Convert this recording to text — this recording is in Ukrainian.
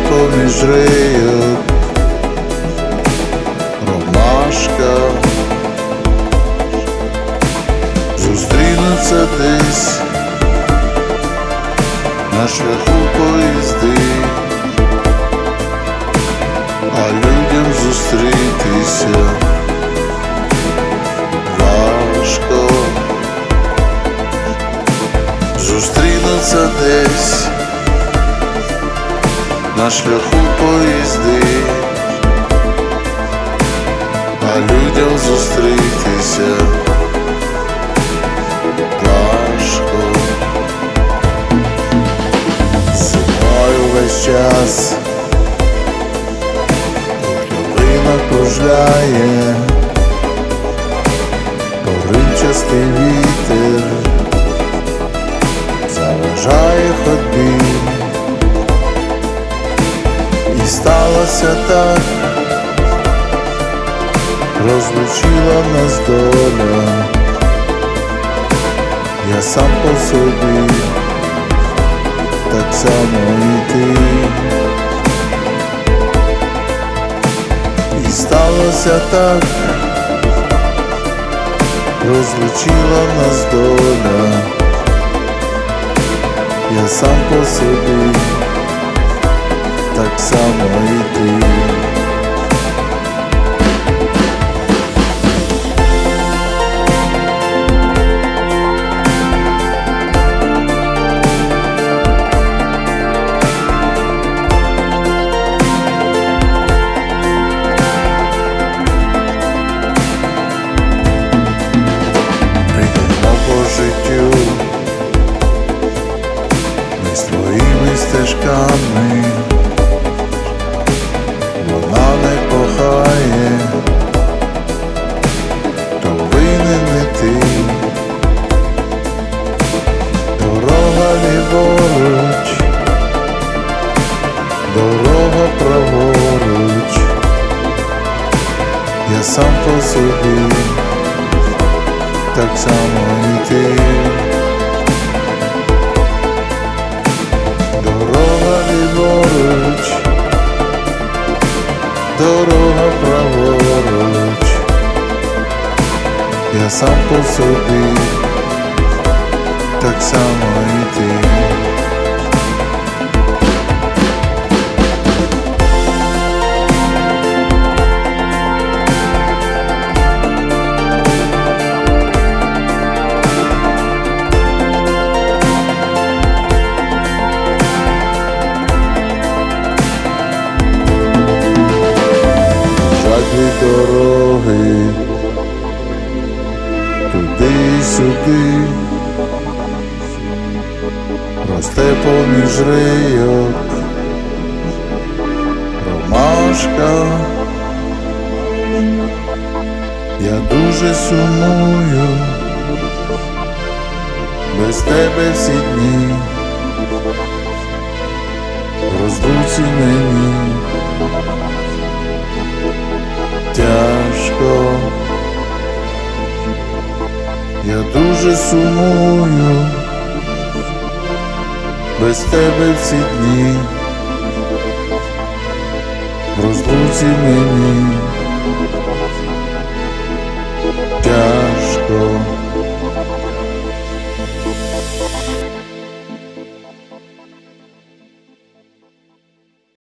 поміж рийок ромашка. Зустрінуться десь на шляху поїзди, а людям зустрітися важко. Зустрінуться десь на шляху поїзди, а людям зустрітися важко. Весь час Долина кружляє, поривчастий вітер заважає ходьбі. Сталося так, розлучила нас доля, я сам по собі, так само і ти. І сталося так, розлучила нас доля, я сам по собі так само і сам по собі, так само і ти. Дорога ліворуч, дорога праворуч, я сам по собі, так само і ти. Сюди, росте поміж рийок, ромашка, я дуже сумую, без тебе всі дні, в мені дуже сумую без тебе всі дні, в розлуці мені.